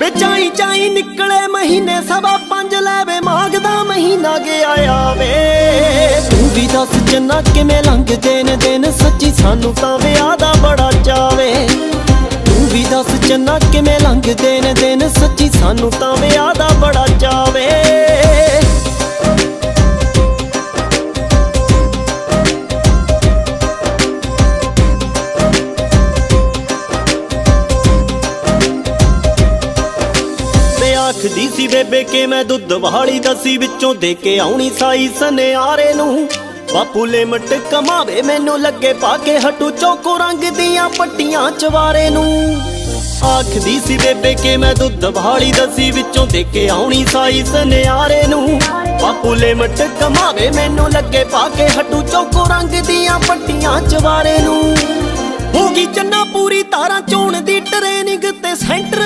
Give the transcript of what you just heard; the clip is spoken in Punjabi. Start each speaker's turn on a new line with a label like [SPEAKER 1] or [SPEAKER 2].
[SPEAKER 1] ਵਿਚਾਈ ਚਾਈ ਨਿਕਲੇ ਮਹੀਨੇ ਸਵਾ ਪੰਜ ਲੈਵੇ ਮਾਗਦਾ ਮਹੀਨਾ ਗਿਆ ਆਵੇ ਤੂੰ ਵੀ ਦੱਸ ਜੰਨਾ ਕਿਵੇਂ ਲੰਘਦੇ ਨੇ ਦਿਨ ਸੱਚੀ ਸਾਨੂੰ ਤਾਂ ਵਿਆਹ ਦਾ ਬੜਾ ਚਾਵੇ। ਤੂੰ ਵੀ ਦੱਸ ਜੰਨਾ ਕਿਵੇਂ ਲੰਘਦੇ ਨੇ ਦਿਨ ਸੱਚੀ ਸਾਨੂੰ ਤਾਂ ਵਿਆਹ ਦਾ ਆਖਦੀ ਸੀ ਬੇਬੇ ਕਿ ਮੈਂ ਦੁੱਧ ਵਾਲੀ ਦਸੀ ਵਿੱਚੋਂ ਦੇ ਕੇ ਆਉਣੀ ਸਾਈ ਸਨਿਆਰੇ ਨੂੰ। ਬਾਪੂ ਲਿਮਟ ਕਮਾਵੇ, ਮੈਨੂੰ ਲੱਗੇ ਪਾ ਕੇ ਹਟੂ ਚੌਕੋ ਰੰਗ ਦੀਆਂ ਪੱਟੀਆਂ ਚਵਾਰੇ ਨੂੰ। ਆਖਦੀ ਸੀ ਬੇਬੇ ਕਿ ਮੈਂ ਦੁੱਧ ਵਾਲੀ ਦਸੀ ਵਿੱਚੋਂ ਦੇ ਕੇ ਆਉਣੀ ਸਾਈ ਸਨਿਆਰੇ ਨੂੰ। ਬਾਪੂ ਲਿਮਟ ਕਮਾਵੇ, ਮੈਨੂੰ ਲੱਗੇ ਪਾ ਕੇ ਹਟੂ ਚੌਕੋ ਰੰਗ ਦੀਆਂ ਪੱਟੀਆਂ ਚਵਾਰੇ ਨੂੰ। ਹੋ ਚੰਨਾ ਪੂਰੀ ਤਾਰਾਂ ਚੋਣ ਦੀ ਟ੍ਰੇਨਿੰਗ ਤੇ ਸੈਂਟਰ